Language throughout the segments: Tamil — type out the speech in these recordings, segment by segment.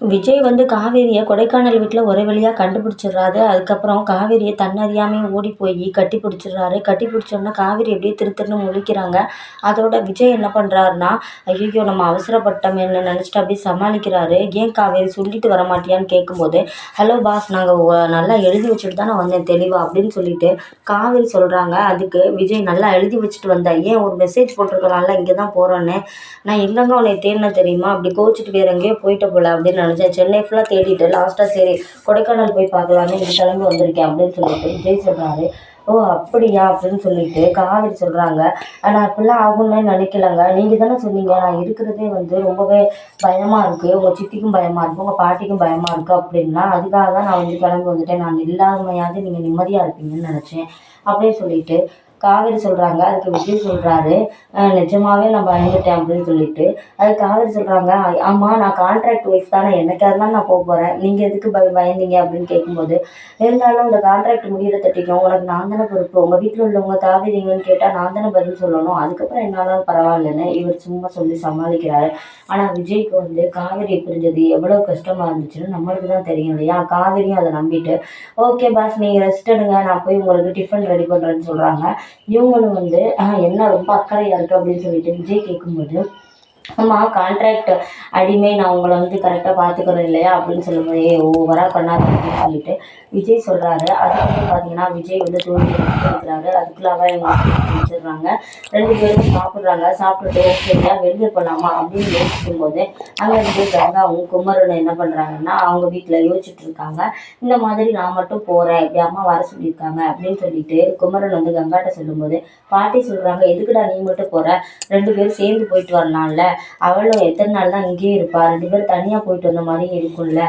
விஜய் வந்து காவேரியை கொடைக்கானல் வீட்டில் ஒரே வழியாக கண்டுபிடிச்சிடுறாரு. அதுக்கப்புறம் காவேரியை தன்னறியாமையே ஓடி போய் கட்டி பிடிச்சிடுறாரு கட்டி பிடிச்சோன்னா காவேரி அப்படியே திரு திருன்னு முழிக்கிறாங்க. அதோட விஜய் என்ன பண்ணுறாருனா ஐயோ நம்ம அவசரப்பட்டோமேன்னு நினச்சிட்டு அப்படியே சமாளிக்கிறாரு. ஏன் காவேரி சொல்லிட்டு வர மாட்டியான்னு கேட்கும்போது ஹலோ பாஸ் நாங்கள் நல்லா எழுதி வச்சுட்டு தான் நான் வந்தேன் தெளிவாக அப்படின்னு சொல்லிட்டு காவேரி சொல்கிறாங்க அதுக்கு விஜய் நல்லா எழுதி வச்சுட்டு வந்தேன் ஏன் ஒரு மெசேஜ் போட்டிருக்கலாம்ல இங்கே தான் போகிறோன்னு நான் எங்கெங்க உன்னை தேடின தெரியுமா? அப்படி கோச்சிட்டு வேற எங்கேயோ போயிட்ட போல அப்படின்னு நினச்சேன். சென்னை ஃபுல்லாக தேடிட்டு லாஸ்ட்டாக சரி கொடைக்கானல் போய் பார்க்கலான்னு இங்கே கிளம்பி வந்திருக்கேன் அப்படின்னு சொல்லிட்டு விஜய் சொல்கிறாரு ஓ அப்படியா? அப்படின்னு சொல்லிட்டு காவிரி சொல்கிறாங்க நான் அப்படிலாம் ஆகும்னே நினைக்கலங்க. நீங்கள் தானே சொன்னீங்க நான் இருக்கிறதே வந்து ரொம்பவே பயமாக இருக்குது உங்கள் சித்திக்கும் பயமாக இருக்குது உங்கள் பாட்டிக்கும் பயமாக இருக்குது அப்படின்னா அதுக்காக தான் நான் வந்து கிளம்பி வந்துட்டேன். நான் இல்லாமையாவது நீங்கள் நிம்மதியாக இருப்பீங்கன்னு நினச்சேன் அப்படின்னு சொல்லிட்டு காவேரி சொல்கிறாங்க அதுக்கு விஜய் சொல்கிறாரு நிஜமாகவே நான் பயந்துட்டேன் அப்படின்னு சொல்லிட்டு. அது காவேரி சொல்கிறாங்க ஆமாம் நான் கான்ட்ராக்ட் ஒய்ஃப் தானே என்னைக்காக தான் நான் போக போகிறேன் நீங்கள் எதுக்கு பய பயந்தீங்க? அப்படின்னு கேட்கும்போது இருந்தாலும் இந்த கான்ட்ராக்ட் முடிகிற தட்டிக்கும் உனக்கு நான் தானே பொறுப்பு. உங்கள் வீட்டில் உள்ளவங்க காவேரிங்கன்னு கேட்டால் நான் தானே பதில் சொல்லணும். அதுக்கப்புறம் என்னாலும் பரவாயில்லன்னு இவர் சும்மா சொல்லி சமாளிக்கிறாரு. ஆனால் விஜய்க்கு வந்து காவேரி பிரிஞ்சது எவ்வளோ கஷ்டமாக இருந்துச்சுன்னு நம்மளுக்கு தான் தெரியும் இல்லையா? காவேரியும் அதை நம்பிட்டு ஓகே பாஸ் நீங்கள் ரெஸ்ட் எடுங்க. நான் போய் உங்களுக்கு டிஃபன் ரெடி பண்ணுறேன்னு சொல்கிறாங்க இவங்களும் வந்து என்ன ரொம்ப அக்கறையாக இருக்குது அப்படின்னு சொல்லிட்டு விஜய் கேட்கும்போது ஆமாம் கான்ட்ராக்ட் அடிமை நான் உங்களை வந்து கரெக்டாக பார்த்துக்கிறேன் இல்லையா? அப்படின்னு சொல்லும்போது ஏ ஓவராக பண்ணாத அப்படின்னு சொல்லிட்டு விஜய் சொல்கிறாரு அதுக்கப்புறம் பார்த்தீங்கன்னா விஜய் வந்து தோல்வி எடுக்கிறாரு அதுக்குள்ள அவன் இவங்க ரெண்டு பேரும் சாப்பிட்றாங்க. சாப்பிட்டுட்டு ஓகேங்களா வெளியே போகலாமா அப்படின்னு யோசிக்கும் போது அங்கே இருந்து கங்காவும் குமரனும் என்ன பண்ணுறாங்கன்னா அவங்க வீட்டில் யோசிச்சுட்டு இருக்காங்க. இந்த மாதிரி நான் மட்டும் போகிறேன் இப்படி அம்மா வர சொல்லியிருக்காங்க அப்படின்னு சொல்லிட்டு குமரன் வந்து கங்காட்ட சொல்லும்போது பாட்டி சொல்கிறாங்க எதுக்குடா நீ மட்டும் போகிற ரெண்டு பேரும் சேர்ந்து போயிட்டு வரலாம்ல. அவளும் எத்தனை நாள் தான் இங்கேயே இருப்பாள் ரெண்டு பேரும் தனியாக போயிட்டு வந்த மாதிரி இருக்கும்ல.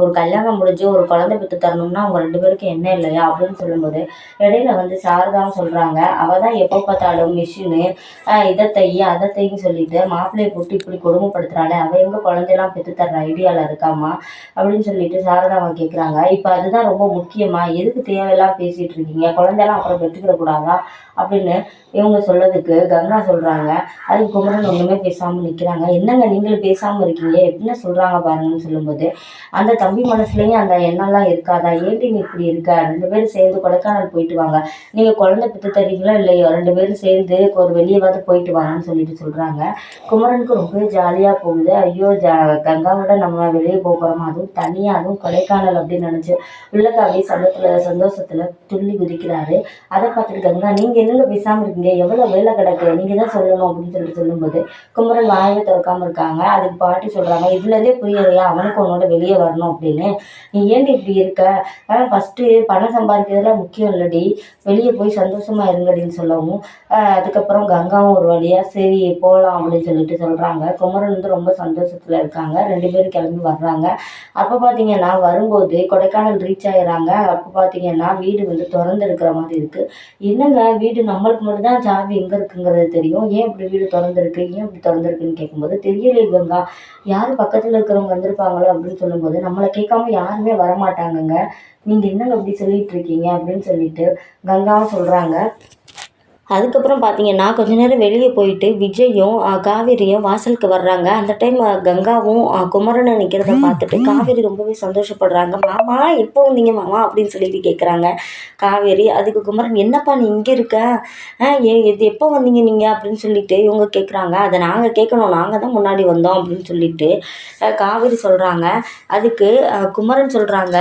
ஒரு கல்யாணம் முடிஞ்சு ஒரு குழந்தை பெற்று தரணும்னா அவங்க ரெண்டு பேருக்கும் என்ன இல்லையா? அப்படின்னு சொல்லும்போது இடையில வந்து சாரதாவும் சொல்கிறாங்க அவள் தான் எப்போ பார்த்தாலும் மிஷினு இதை தைய அதை தைன்னு சொல்லிட்டு மாப்பிள்ளையை போட்டு இப்படி கொடுமைப்படுத்துகிறாளே அவள் எங்கே குழந்தையெல்லாம் பெற்று தர்ற ஐடியாவில் இருக்காமா அப்படின்னு சொல்லிட்டு சாரதாவை கேட்குறாங்க இப்போ அதுதான் ரொம்ப முக்கியமாக எதுக்கு தேவையெல்லாம் பேசிகிட்டு இருக்கீங்க? குழந்தையெல்லாம் அப்புறம் பெற்றுக்கிற கூடாதா? அப்படின்னு இவங்க சொல்லதுக்கு கங்கா சொல்கிறாங்க அதுக்கு குமரன் ஒன்றுமே பேசாமல் நிற்கிறாங்க என்னங்க நீங்களும் பேசாமல் இருக்கீங்க? என்ன சொல்கிறாங்க பாருங்கன்னு சொல்லும்போது அந்த தம்பி மனசுலேயும் அந்த எண்ணம்லாம் இருக்காதா? ஏன்டி நீ இப்படி இருக்க? ரெண்டு பேரும் சேர்ந்து கொடைக்கானல் போயிட்டு வாங்க. நீங்கள் குழந்தை பெற்று இல்லை இல்லையோ ரெண்டு பேரும் சேர்ந்து ஒரு வெளியேவாவது போயிட்டு வரான்னு சொல்லிட்டு சொல்கிறாங்க குமரனுக்கு ரொம்ப ஜாலியாக போகுது. ஐயோ ஜா கங்காவோட நம்ம வெளியே போகிறோமா அதுவும் தனியாக அதுவும் கொடைக்கானல் அப்படின்னு நினச்சி உள்ளக்காவே சந்தத்தில் சந்தோஷத்தில் துள்ளி குதிக்கிறாரு. அதை பார்த்துட்டு கங்கா நீங்கள் என்னங்க பேசாமல் இருக்கீங்க? எவ்வளோ வேலை கிடக்கு? நீங்கள் தான் சொல்லணும் அப்படின்னு சொல்லிட்டு சொல்லும்போது குமரன் வாயை திறக்காமல் இருக்காங்க. அதுக்கு பாட்டி சொல்கிறாங்க இதுலேருந்தே புரியலையா அவனுக்கு உன்னோட வெளியே வரணும் அப்படின்னு. நீ ஏன்டி இப்படி இருக்க? ஃபஸ்ட்டு பணம் சம்பாதிக்கிறதுலாம் முக்கியம் இல்லடி. வெளியே போய் சந்தோஷமாக இருங்கடின்னு சொல்லி சொல்லவும் அதுக்கப்புறம் கங்காவும் ஒரு வழியாக சரி போகலாம் அப்படின்னு சொல்லிட்டு சொல்கிறாங்க குமரன் வந்து ரொம்ப சந்தோஷத்தில் இருக்காங்க. ரெண்டு பேரும் கிளம்பி வர்றாங்க. அப்போ பார்த்தீங்கன்னா வரும்போது கொடைக்கானல் ரீச் ஆகிடுறாங்க அப்போ பார்த்தீங்கன்னா வீடு வந்து திறந்து இருக்கிற மாதிரி இருக்குது என்னங்க வீடு நம்மளுக்கு மட்டும்தான் சாவி எங்கே இருக்குங்கிறது தெரியும். ஏன் இப்படி வீடு திறந்துருக்கு? ஏன் இப்படி திறந்துருக்குன்னு கேட்கும்போது தெரியலையே கங்கா யார் பக்கத்தில் இருக்கிறவங்க வந்திருப்பாங்களோ அப்படின்னு சொல்லும்போது நம்மளை கேட்காம யாருமே வரமாட்டாங்கங்க. நீங்கள் என்னங்க இப்படி சொல்லிட்டு இருக்கீங்க அப்படின்னு சொல்லிட்டு கங்காவும் சொல்கிறாங்க அதுக்கப்புறம் பார்த்தீங்கன்னா கொஞ்ச நேரம் வெளியே போயிட்டு விஜயும் காவேரியும் வாசலுக்கு வர்றாங்க. அந்த டைம் கங்காவும் குமரனும் நிற்கிறத பார்த்துட்டு காவேரி ரொம்பவே சந்தோஷப்படுறாங்க. மாமா எப்போ வந்தீங்க மாமா? அப்படின்னு சொல்லிட்டு கேட்குறாங்க காவேரி அதுக்கு குமரன் என்னப்பா நீ இங்கே இருக்க? இது எப்போ வந்தீங்க நீங்கள் அப்படின்னு சொல்லிட்டு இவங்க கேட்குறாங்க அதை நாங்கள் கேட்கணும் நாங்கள் தான் முன்னாடி வந்தோம். அப்படின்னு சொல்லிட்டு காவேரி சொல்கிறாங்க அதுக்கு குமரன் சொல்கிறாங்க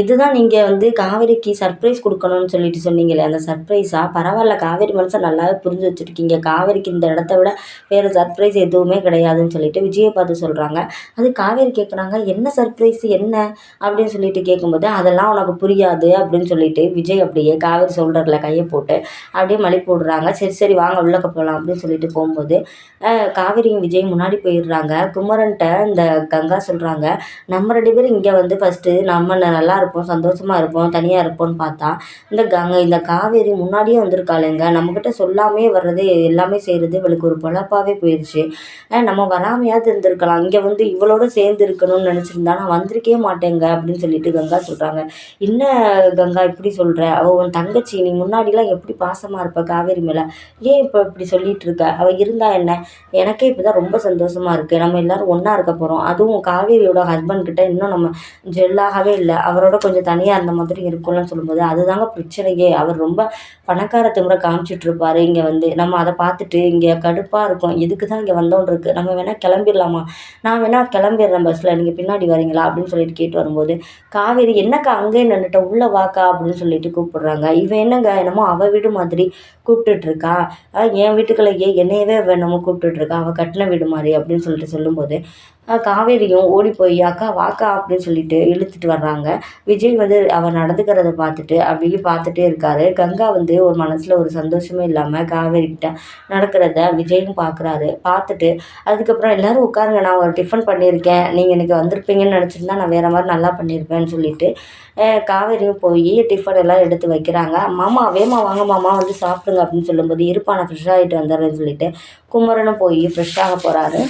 இதுதான் நீங்கள் வந்து காவேரிக்கு சர்ப்ரைஸ் கொடுக்கணும்னு சொல்லிட்டு சொன்னீங்களே அந்த சர்ப்ரைஸாக பரவாயில்ல காவேரி காவேரி மனசை நல்லாவே புரிஞ்சு வச்சுருக்கீங்க. காவேரிக்கு இந்த இடத்த விட வேறு சர்ப்ரைஸ் எதுவுமே கிடையாதுன்னு சொல்லிட்டு விஜயை பார்த்து சொல்கிறாங்க அது காவேரி கேட்குறாங்க என்ன சர்ப்ரைஸ் என்ன? அப்படின்னு சொல்லிட்டு கேட்கும்போது அதெல்லாம் உனக்கு புரியாது அப்படின்னு சொல்லிட்டு விஜய் அப்படியே காவேரி ஷோல்டரில் கையை போட்டு அப்படியே மழை போடுறாங்க. சரி சரி வாங்க உள்ளக்க போகலாம் அப்படின்னு சொல்லிட்டு போகும்போது காவேரியும் விஜய் முன்னாடி போயிடுறாங்க. குமரன்ட்ட இந்த கங்கா சொல்கிறாங்க நம்ம ரெண்டு பேரும் இங்கே வந்து ஃபஸ்ட்டு நம்ம நல்லா இருப்போம் சந்தோஷமாக இருப்போம் தனியாக இருப்போம்னு பார்த்தா இந்த கங்கை இந்த காவேரி முன்னாடியே வந்திருக்காளுங்க. நம்மக்கிட்ட சொல்லாமே வர்றது எல்லாமே செய்கிறது இவளுக்கு ஒரு பொழப்பாகவே போயிடுச்சு நம்ம வராமையாவது இருந்திருக்கலாம். இங்கே வந்து இவளோட சேர்ந்து இருக்கணும்னு நினச்சிருந்தா நான் வந்திருக்கவே மாட்டேங்க அப்படின்னு சொல்லிட்டு கங்கா சொல்கிறாங்க என்ன கங்கா இப்படி சொல்கிற அவள் உன் தங்கச்சி நீ முன்னாடிலாம் எப்படி பாசமாக இருப்ப காவேரி மேலே? ஏன் இப்போ இப்படி சொல்லிட்டு இருக்க? அவள் இருந்தா என்ன? எனக்கே இப்போ தான் ரொம்ப சந்தோஷமாக இருக்குது நம்ம எல்லோரும் ஒன்றா இருக்க போகிறோம் அதுவும் காவேரியோட ஹஸ்பண்ட் கிட்ட இன்னும் நம்ம ஜெல்லாகவே இல்லை. அவரோட கொஞ்சம் தனியாக இருந்த மாதிரி இருக்கும்னு சொல்லும்போது அதுதாங்க பிரச்சனையே. அவர் ரொம்ப பணக்கார திமுறை காமிச்சு இருப்பாரு இங்கே வந்து நம்ம அதை பார்த்துட்டு இங்கே கடுப்பாக இருக்கும். எதுக்கு தான் இங்கே வந்தோன்னு இருக்குது நம்ம வேணால் கிளம்பிடலாமா? நான் வேணால் கிளம்பிடுறேன் பஸ்ஸில் நீங்கள் பின்னாடி வரீங்களா? அப்படின்னு சொல்லிட்டு கேட்டு வரும்போது காவேரி என்னக்கா அங்கேயே நின்றுட்ட உள்ளே வாக்கா? அப்படின்னு சொல்லிட்டு கூப்பிடுறாங்க. இவன் என்னங்க? என்னமோ அவள் வீடு மாதிரி கூப்பிட்டுட்ருக்கா. என் வீட்டுக்குள்ளேயே என்னையவே என்னமோ கூப்பிட்டுட்ருக்கா. அவள் கட்டின வீடு மாதிரி அப்படின்னு சொல்லிட்டு சொல்லும்போது காவேரியும் ஓடி போய் அக்கா வாக்கா அப்படின்னு சொல்லிட்டு இழுத்துட்டு வர்றாங்க. விஜய் வந்து அவன் நடந்துக்கிறத பார்த்துட்டு அப்படியே பார்த்துட்டே இருக்காரு. கங்கா வந்து ஒரு மனசில் ஒரு சந்தோஷமே இல்லாமல் காவேரி கிட்ட நடக்கிறத விஜயும் பார்க்குறாரு பார்த்துட்டு அதுக்கப்புறம் எல்லோரும் உட்காருங்க நான் ஒரு டிஃபன் பண்ணியிருக்கேன். நீங்கள் எனக்கு வந்திருப்பீங்கன்னு நினச்சிருந்தா நான் வேறு மாதிரி நல்லா பண்ணியிருப்பேன்னு சொல்லிட்டு காவேரியும் போய் டிஃபன் எல்லாம் எடுத்து வைக்கிறாங்க. மாமா வேமா வாங்க மாமா வந்து சாப்பிடுங்க அப்படின்னு சொல்லும்போது இருப்பான ஃப்ரெஷ் ஆகிட்டு வந்துடுறேன்னு சொல்லிட்டு குமரனும் போய் ஃப்ரெஷ்ஷாக போகிறாரு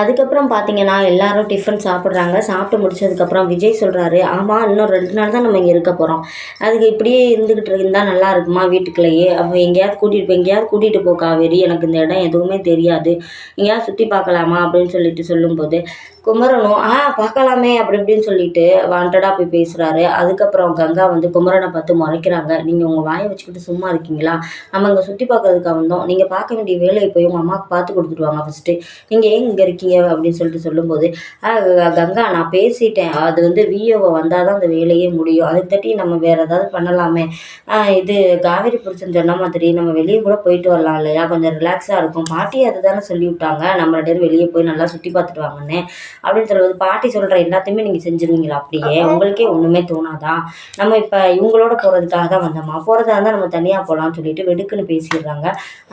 அதுக்கப்புறம் பார்த்தீங்கன்னா எல்லாரும் டிஃபன் சாப்பிட்றாங்க. சாப்பிட்டு முடிச்சதுக்கப்புறம் விஜய் சொல்கிறாரு ஆமாம் இன்னும் ரெண்டு நாள் தான் நம்ம இங்கே இருக்க போகிறோம் அதுக்கு இப்படியே இருந்துக்கிட்டு இருந்தால் நல்லா இருக்குமா வீட்டுக்குள்ளேயே? அப்போ எங்கேயாவது கூட்டிகிட்டு போய் எங்கேயாவது கூட்டிகிட்டு போ காவேரி. எனக்கு இந்த இடம் எதுவுமே தெரியாது. எங்கேயாவது சுற்றி பார்க்கலாமா? அப்படின்னு சொல்லிட்டு சொல்லும்போது குமரனும் ஆ பார்க்கலாமே அப்படி இப்படின்னு சொல்லிட்டு வாண்டடாக போய் பேசுகிறாரு அதுக்கப்புறம் கங்கா வந்து குமரனை பார்த்து முறைக்கிறாங்க. நீங்கள் உங்கள் வாயை வச்சுக்கிட்டு சும்மா இருக்கீங்களா? நம்ம இங்கே சுற்றி பார்க்கறதுக்காக வந்தோம். நீங்கள் பார்க்க வேண்டிய வேலையை போய் உங்கள் அம்மாவுக்கு பார்த்து கொடுத்துட்டு வாங்க ஃபஸ்ட்டு நீங்கள் ஏன் இங்கே இருக்கீங்க? அப்படின்னு சொல்லிட்டு சொல்லும்போது கங்கா நான் பேசிட்டேன். அது வந்து விஓவை வந்தால் தான் அந்த வேலையே முடியும். அதுக்கு தட்டி நம்ம வேறு ஏதாவது பண்ணலாமே. இது காவேரி புருஷன் சொன்ன மாதிரி நம்ம வெளியே கூட போயிட்டு வரலாம் இல்லையா? கொஞ்சம் ரிலாக்ஸாக இருக்கும். பாட்டி அதை தானே சொல்லி விட்டாங்க. நம்ம ரெண்டு பேரும் வெளியே போய் நல்லா சுற்றி பார்த்துட்டு வாங்கன்னு. அப்படின்னு சொல்லுவது பாட்டி சொல்கிற எல்லாத்தையுமே நீங்கள் செஞ்சுருவீங்களா அப்படியே? உங்களுக்கே ஒன்றுமே தோணாதான் நம்ம இப்போ இவங்களோட போகிறதுக்காக தான் வந்தோமா? போகிறதா இருந்தால் நம்ம தனியாக போகலான்னு சொல்லிட்டு வெடுக்குன்னு பேசிடுறாங்க.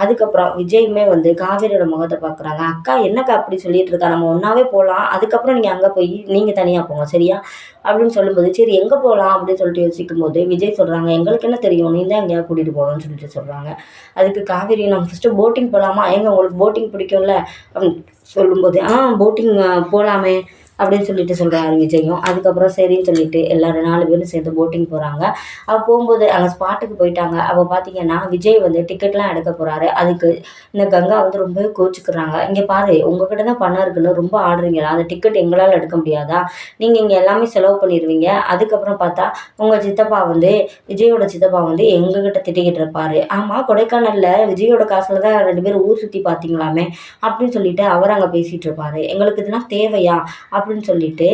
அதுக்கப்புறம் விஜயுமே வந்து காவேரியோட முகத்தை பார்க்குறாங்க அக்கா என்னக்கா அப்படி சொல்லி இருக்கா நம்ம ஒன்றாவே போகலாம் அதுக்கப்புறம் நீங்கள் அங்கே போய் நீங்கள் தனியாக போங்க சரியா? அப்படின்னு சொல்லும்போது சரி எங்கே போகலாம் அப்படின்னு சொல்லிட்டு யோசிக்கும் போது விஜய் சொல்கிறாங்க எங்களுக்கு என்ன தெரியும்? நீ தான் எங்கேயாவது கூட்டிகிட்டு போகணும்னு சொல்லிட்டு சொல்கிறாங்க அதுக்கு காவேரி நம்ம ஃபஸ்ட்டு போட்டிங் போகலாமா எங்கே உங்களுக்கு போட்டிங் பிடிக்கும்ல? அப்படின்னு சொல்லும்போது ஆ போட்டிங் போகலாமே அப்படின்னு சொல்லிட்டு சொல்கிறாரு விஜயும். அதுக்கப்புறம் சரின்னு சொல்லிட்டு எல்லாரும் நாலு பேரும் சேர்ந்து போட்டிங் போகிறாங்க அவள் போகும்போது அங்கே ஸ்பாட்டுக்கு போயிட்டாங்க. அவள் பார்த்தீங்கன்னா விஜய் வந்து டிக்கெட்லாம் எடுக்க போகிறாரு அதுக்கு இந்த கங்கா வந்து ரொம்ப கோச்சுக்கிறாங்க. இங்கே பாரு உங்ககிட்ட தான் பணம் இருக்குன்னு ரொம்ப ஆடுறீங்களா? அந்த டிக்கெட் எங்களால் எடுக்க முடியாதா? நீங்கள் இங்கே எல்லாமே செலவு பண்ணிடுவீங்க அதுக்கப்புறம் பார்த்தா உங்கள் சித்தப்பா வந்து விஜயோட சித்தப்பா வந்து எங்ககிட்ட திட்டிக்கிட்டு இருப்பாரு. ஆமாம் கொடைக்கானலில் விஜயோட காசில் தான் ரெண்டு பேரும் ஊர் சுற்றி பார்த்தீங்களாமே அப்படின்னு சொல்லிட்டு அவர் அங்கே பேசிகிட்டு இருப்பார். எங்களுக்கு இதெல்லாம் தேவையா? அப்படி அப்படின்னு சொல்லிட்டு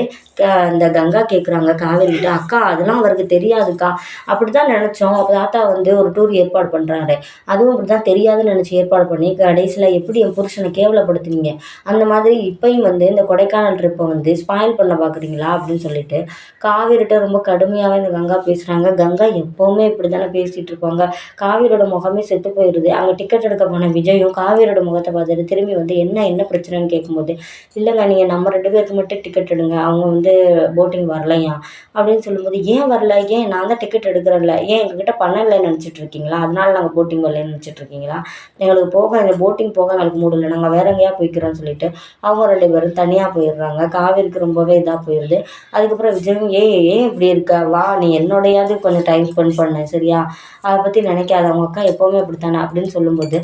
இந்த கங்கா கேட்குறாங்க காவேரிகிட்ட அக்கா அதெல்லாம் அவருக்கு தெரியாதுக்கா. அப்படி தான் நினச்சோம். அப்போ தாத்தா வந்து ஒரு டூர் ஏற்பாடு பண்ணுறாரு அதுவும் அப்படி தான் தெரியாதுன்னு நினச்சி ஏற்பாடு பண்ணி கடைசியில் எப்படி என் புருஷனை கேவலப்படுத்துனீங்க? அந்த மாதிரி இப்பையும் வந்து இந்த கொடைக்கானல் ட்ரிப்பை வந்து ஸ்பாயில் பண்ண பார்க்குறீங்களா அப்படின்னு சொல்லிட்டு காவேரிட்ட ரொம்ப கடுமையாகவே இந்த கங்கா பேசுகிறாங்க கங்கா எப்போவுமே இப்படி தானே பேசிகிட்டு இருப்பாங்க. காவேரியோட முகமே செத்து போயிடுது அங்கே டிக்கெட் எடுக்க போன விஜயும் காவேரியோட முகத்தை பார்த்துட்டு திரும்பி வந்து என்ன என்ன பிரச்சனைன்னு கேட்கும்போது இல்லைங்க நீங்கள் நம்ம ரெண்டு பேருக்கு மட்டும் டிக்கெட் எடுங்க அவங்க வந்து போட்டிங் வரலையா? அப்படின்னு சொல்லும்போது ஏன் வரல? ஏன்? நான் தான் டிக்கெட் எடுக்கிறேன்ல. ஏன் எங்ககிட்ட பணம் இல்லைன்னு நினச்சிட்டு இருக்கீங்களா? அதனால நாங்கள் போட்டிங் வரலன்னு நினச்சிட்டு இருக்கீங்களா? எங்களுக்கு போக இந்த போட்டிங் போக எங்களுக்கு மூடல நாங்கள் வேற எங்கேயா போய்க்கிறோன்னு சொல்லிட்டு அவங்க ரெண்டு பேரும் தனியாக போயிடுறாங்க. காவேரிக்கு ரொம்பவே இதாக போயிடுது அதுக்கப்புறம் விஜயும் ஏ ஏன் இப்படி இருக்க? வா நீ என்னோடையாவது கொஞ்சம் டைம் ஸ்பெண்ட் பண்ண சரியா? அதை பற்றி நினைக்காத அவங்க அக்கா எப்போவுமே அப்படி தானே அப்படின்னு சொல்லும்போது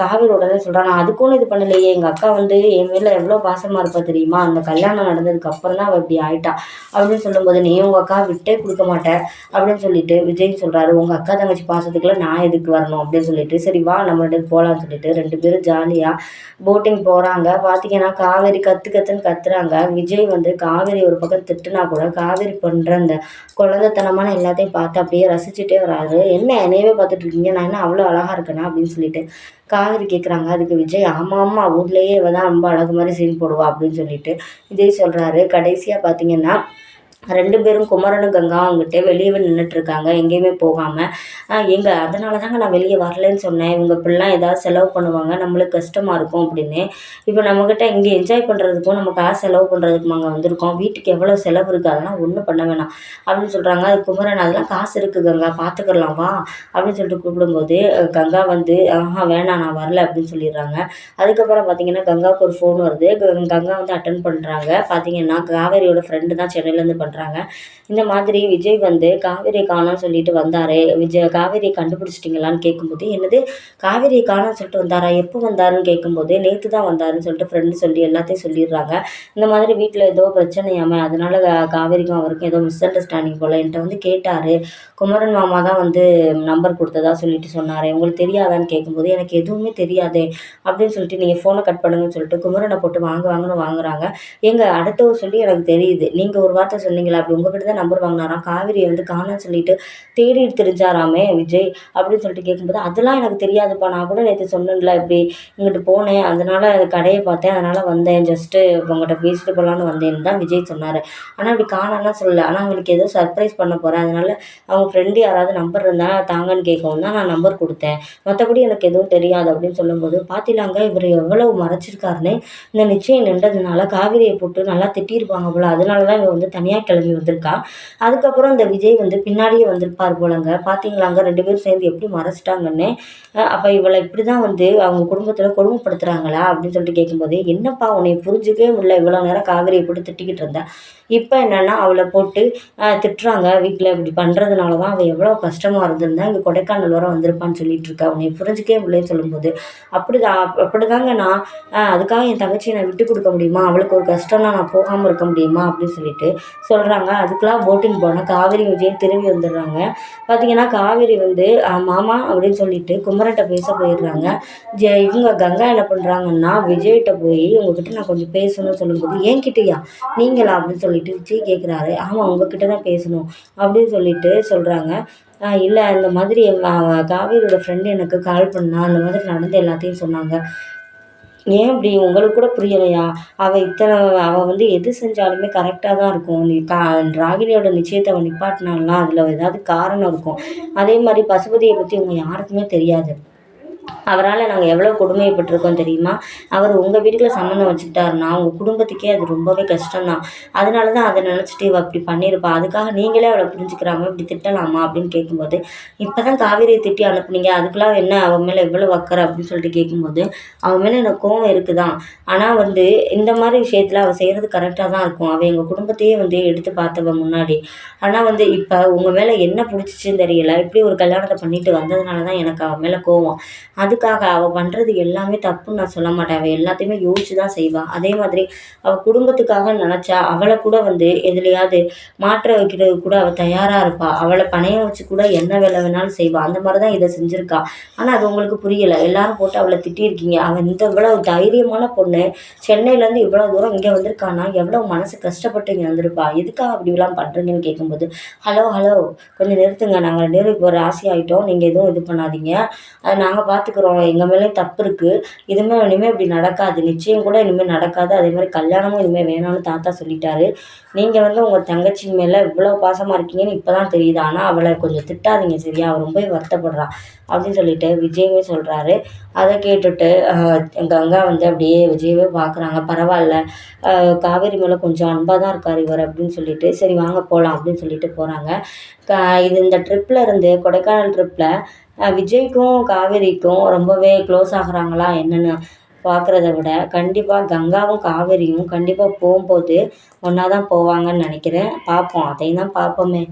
காவேரி உடனே சொல்கிறான் நான் அதுக்கும் இது பண்ணலையே. எங்கள் அக்கா வந்து என் மேலே எவ்வளோ பாசமாக இருப்பா தெரியுமா? அந்த கல்யாணம் நடந்ததுக்கு அப்புறம் தான் அவள் இப்படி ஆயிட்டா. அப்படின்னு சொல்லும்போது நீ உங்கள் அக்கா விட்டே கொடுக்க மாட்டேன் அப்படின்னு சொல்லிட்டு விஜய் சொல்கிறாரு உங்கள் அக்கா தங்கச்சி பாசத்துக்குள்ள நான் எதுக்கு வரணும்? அப்படின்னு சொல்லிட்டு சரி வா நம்ம ரெண்டு போகலான்னு சொல்லிட்டு ரெண்டு பேரும் ஜாலியாக போட்டிங் போகிறாங்க பார்த்தீங்கன்னா காவேரி கற்று கத்துன்னு கத்துறாங்க. விஜய் வந்து காவேரி ஒரு பக்கம் திட்டுனா கூட காவேரி பண்ணுற அந்த குழந்தைத்தனமான எல்லாத்தையும் பார்த்து அப்படியே ரசிச்சுட்டே வராரு. என்ன என்னையவே பார்த்துட்டு இருக்கீங்க? நான் என்ன அவ்வளோ அழகாக இருக்கேனா? அப்படின்னு சொல்லிட்டு காவேரி கேட்குறாங்க அதுக்கு விஜய் ஆமாம் ஆமாம் ஊர்லேயே இவ தான் ரொம்ப அழகு மாதிரி சீன் போடுவா அப்படின்னு சொல்லிட்டு விஜய் சொல்கிறாரு கடைசியாக பார்த்தீங்கன்னா ரெண்டு பேரும் குமரனும் கங்காவும் வெளியே வெளியவே நின்றுட்டுருக்காங்க எங்கேயுமே போகாமல் எங்க அதனால தாங்க நான் வெளியே வரலன்னு சொன்னேன். இவங்க இப்படிலாம் ஏதாவது செலவு பண்ணுவாங்க. நம்மளுக்கு கஷ்டமாக இருக்கும் அப்படின்னு. இப்போ நம்மக்கிட்ட இங்கே என்ஜாய் பண்ணுறதுக்கும் நம்ம காசு செலவு பண்ணுறதுக்கும் அங்கே வந்திருக்கோம். வீட்டுக்கு எவ்வளோ செலவு இருக்குது அதெல்லாம் ஒன்றும் பண்ண வேணாம். அப்படின்னு சொல்கிறாங்க அது குமரன் அதெல்லாம் காசு இருக்குது கங்கா. பார்த்துக்கலாம் வா. அப்படின்னு சொல்லிட்டு கூப்பிடும்போது கங்கா வந்து ஆஹா வேணாம் நான் வரல. அப்படின்னு சொல்லிடுறாங்க. அதுக்கப்புறம் பார்த்தீங்கன்னா கங்காவுக்கு ஒரு ஃபோன் வருது. கங்கா வந்து அட்டன் பண்ணுறாங்க பார்த்தீங்கன்னா காவேரியோட ஃப்ரெண்டு தான் சென்னையிலேருந்து பண்ணுறாங்க சொல்கிறாங்க இந்த மாதிரி விஜய் வந்து காவேரி காணோம்னு சொல்லிட்டு வந்தார். விஜய் காவேரி கண்டுபிடிச்சிட்டிங்களான்னு கேட்கும்போது என்னது காவேரி காணோம்னு சொல்லிட்டு வந்தாரா? எப்போ வந்தாருன்னு கேட்கும்போது நேற்று தான் வந்தாருன்னு சொல்லிட்டு ஃப்ரெண்டு சொல்லி எல்லாத்தையும் சொல்லிடுறாங்க. இந்த மாதிரி வீட்டில் ஏதோ பிரச்சனையாம அதனால காவேரிக்கும் அவருக்கும் ஏதோ மிஸ் அண்டர்ஸ்டாண்டிங் போல் என்கிட்ட வந்து கேட்டார். குமரன் மாமா தான் வந்து நம்பர் கொடுத்ததா சொல்லிட்டு சொன்னார். உங்களுக்கு தெரியாதான்னு கேட்கும்போது எனக்கு எதுவுமே தெரியாதே அப்படின்னு சொல்லிட்டு நீங்கள் ஃபோனை கட் பண்ணுங்கன்னு சொல்லிட்டு குமரனை போட்டு வாங்க வாங்கன்னு வாங்குறாங்க. எங்கள் அடுத்தவர் சொல்லி எனக்கு தெரியுது. நீங்கள் ஒரு வார்த்தை சொன்னீங்க இல்லை அப்படி உங்ககிட்ட தான் நம்பர் வாங்கினாராம். காவேரியை வந்து காணான்னு சொல்லிட்டு தேடி திரிஞ்சாராமே விஜய் அப்படின்னு சொல்லிட்டு கேட்கும்போது அதெல்லாம் எனக்கு தெரியாதுப்பா. நான் கூட நேற்று சொன்னேன்ல இப்படி இங்கிட்டு போனேன். அதனால் கடையை பார்த்தேன். அதனால் வந்தேன். ஜஸ்ட்டு உங்கள்கிட்ட பேசிட்டு போகலான்னு வந்தேன்னு தான் விஜய் சொன்னார். ஆனால் இப்படி காணோம்லாம் சொல்லலை. ஆனால் அவங்களுக்கு ஏதோ சர்ப்ரைஸ் பண்ண போகிறேன் அதனால் அவங்க ஃப்ரெண்டு யாராவது நம்பர் இருந்தால் தாங்கன்னு கேட்கவும் தான் நான் நம்பர் கொடுத்தேன். மற்றபடி எனக்கு எதுவும் தெரியாது அப்படின்னு சொல்லும்போது பார்த்திலாங்க இவர் எவ்வளவு மறைச்சிருக்காருன்னு. இந்த நிச்சயம் நின்றதுனால காவிரியை போட்டு நல்லா திட்டியிருப்பாங்க போல். அதனால தான் இவன் வந்து தனியாக கிளம்பி வந்திருக்கா. அதுக்கப்புறம் இந்த விஜய் வந்து பின்னாடியே வந்திருப்பார் போலங்க. பார்த்தீங்களாங்க ரெண்டு பேரும் சேர்ந்து எப்படி மறைச்சிட்டாங்கன்னு? அப்போ இவளை இப்படி தான் வந்து அவங்க குடும்பத்தில் கொடுமைப்படுத்துகிறாங்களா அப்படின்னு சொல்லிட்டு கேட்கும்போது என்னப்பா உன்னை புரிஞ்சுக்கவே முடியல. இவ்வளோ நேரம் காவிரியை போட்டு திட்டிக்கிட்டு இருந்தா. இப்போ என்னென்னா அவளை போட்டு திட்டுறாங்க. வீட்டில் இப்படி பண்ணுறதுனால தான் அவள் எவ்வளோ கஷ்டமாக இருந்திருந்தா இங்கே கொடைக்கானல் வர வந்திருப்பான்னு சொல்லிட்டு இருக்கா. உன்னை புரிஞ்சுக்கவே முடியலன்னு சொல்லும்போது. அப்படி தான் அப்படி தாங்க நான் அதுக்காக என் தங்கச்சியை நான் விட்டு கொடுக்க முடியுமா? அவளுக்கு ஒரு கஷ்டம்னா நான் போகாமல் இருக்க முடியுமா? அப்படின்னு சொல்லிட்டு சொல்கிறாங்க அதுக்கெலாம் போட்டிங் போனால் காவேரி விஜய் திரும்பி வந்துடுறாங்க. பார்த்தீங்கன்னா காவேரி வந்து மாமா அப்படின்னு சொல்லிட்டு குமரன்ட்ட பேச போயிடுறாங்க. ஜெ இவங்க கங்கா என்ன பண்ணுறாங்கன்னா விஜய்கிட்ட போய் உங்ககிட்ட நான் கொஞ்சம் பேசணும்னு சொல்லும்போது ஏன்கிட்டயா நீங்களா? அப்படின்னு சொல்லிட்டு விஜய் கேட்குறாரு ஆமாம் உங்ககிட்ட தான் பேசணும் அப்படின்னு சொல்லிட்டு சொல்கிறாங்க இல்லை இந்த மாதிரி காவேரியோட ஃப்ரெண்டு எனக்கு கால் பண்ணால் அந்த மாதிரி நடந்து எல்லாத்தையும் சொன்னாங்க. ஏன் இப்படி உங்களுக்கு கூட புரியலையா? அவள் இத்தனை அவள் வந்து எது செஞ்சாலுமே கரெக்டாக தான் இருக்கும். நீ கா ராகினியோட நிச்சயத்தை அவள் நிப்பாட்டினாலாம் அதில் ஏதாவது காரணம் இருக்கும். அதே மாதிரி பசுபதியை பற்றி உங்கள் யாருக்குமே தெரியாது. அவரால் நாங்கள் எவ்வளோ கொடுமைப்பட்டிருக்கோம் தெரியுமா? அவர் உங்கள் வீட்டுக்குள்ள சம்மந்தம் வச்சுக்கிட்டாருன்னா உங்கள் குடும்பத்துக்கே அது ரொம்பவே கஷ்டம் தான் அதனால தான் அதை நினச்சிட்டு இவள் அப்படி பண்ணியிருப்பா. அதுக்காக நீங்களே அவளை புரிஞ்சுக்கிறாம இப்படி திட்டலாமா அப்படின்னு கேட்கும்போது இப்போ தான் காவேரியை திட்டி அனுப்புனீங்க. அதுக்கெலாம் என்ன அவன் மேலே எவ்வளோ வக்கற அப்படின்னு சொல்லிட்டு கேட்கும்போது அவன் மேலே எனக்கு கோவம் இருக்குதான். ஆனால் வந்து இந்த மாதிரி விஷயத்தில் அவள் செய்கிறது கரெக்டாக தான் இருக்கும். அவள் எங்கள் குடும்பத்தையே வந்து எடுத்து பார்த்தவன் முன்னாடி. ஆனால் வந்து இப்போ உங்கள் மேலே என்ன பிடிச்சிச்சின்னு தெரியல. இப்படி ஒரு கல்யாணத்தை பண்ணிட்டு வந்ததுனால தான் எனக்கு அவன் மேலே கோவம். அது அதுக்காக அவள் பண்ணுறது எல்லாமே தப்புன்னு நான் சொல்ல மாட்டேன். அவள் எல்லாத்தையுமே யோசிச்சு தான் செய்வாள் அதே மாதிரி அவள் குடும்பத்துக்காக நினச்சா அவளை கூட வந்து எதுலையாவது மாற்ற வைக்கிறது கூட அவள் தயாராக இருப்பாள் அவளை பணையம் வச்சு கூட என்ன வேலை வேணாலும் செய்வாள் அந்த மாதிரி தான் இதை செஞ்சுருக்கா. ஆனால் அது உங்களுக்கு புரியலை. எல்லாரும் போட்டு அவளை திட்டியிருக்கீங்க. அவள் இந்த இவ்வளோ தைரியமான பொண்ணு சென்னையிலேருந்து இவ்வளோ தூரம் இங்கே வந்திருக்கானா? எவ்வளோ மனசு கஷ்டப்பட்டு இங்கே வந்திருப்பா? எதுக்காக இப்படிலாம் பண்ணுறீங்கன்னு கேட்கும்போது ஹலோ ஹலோ கொஞ்சம் நிறுத்துங்க. நாங்கள் ரெண்டு பேரும் இப்போ ராசி ஆகிட்டோம் நீங்கள் எதுவும் இது பண்ணாதீங்க. அதை நாங்கள் பார்த்துக்குறோம் பார்த்துக்குறோம் எங்கள் மேலே தப்பு இருக்குது இதுமாதிரி இனிமேல் இப்படி நடக்காது. நிச்சயம் கூட இனிமேல் நடக்காது. அதே மாதிரி கல்யாணமும் இனிமேல் வேணாம்னு தாத்தா சொல்லிட்டாரு. நீங்கள் வந்து உங்கள் தங்கச்சி மேலே இவ்வளோ பாசமாக இருக்கீங்கன்னு இப்போ தான் தெரியுது. ஆனால் அவளை கொஞ்சம் திட்டாதீங்க சரியா? அவள் ரொம்பவே வருத்தப்படுறா அப்படின்னு சொல்லிட்டு விஜயுமே சொல்கிறாரு அதை கேட்டுட்டு கங்கா வந்து அப்படியே விஜயவே பார்க்குறாங்க பரவாயில்ல. காவேரி மேலே கொஞ்சம் அன்பாக தான் இருக்கார் இவர் அப்படின்னு சொல்லிட்டு சரி வாங்க போகலாம் அப்படின்னு சொல்லிட்டு போகிறாங்க இது இந்த ட்ரிப்பில் இருந்து கொடைக்கானல் ட்ரிப்பில் விஜய்க்கும் காவேரிக்கும் ரொம்பவே க்ளோஸ் ஆகுறாங்களா என்னென்னு பார்க்குறத விட கண்டிப்பாக கங்காவும் காவேரியும் கண்டிப்பாக போகும்போது ஒன்றா தான் போவாங்கன்னு நினைக்கிறேன். பார்ப்போம். அதையும் தான் பார்ப்போமே.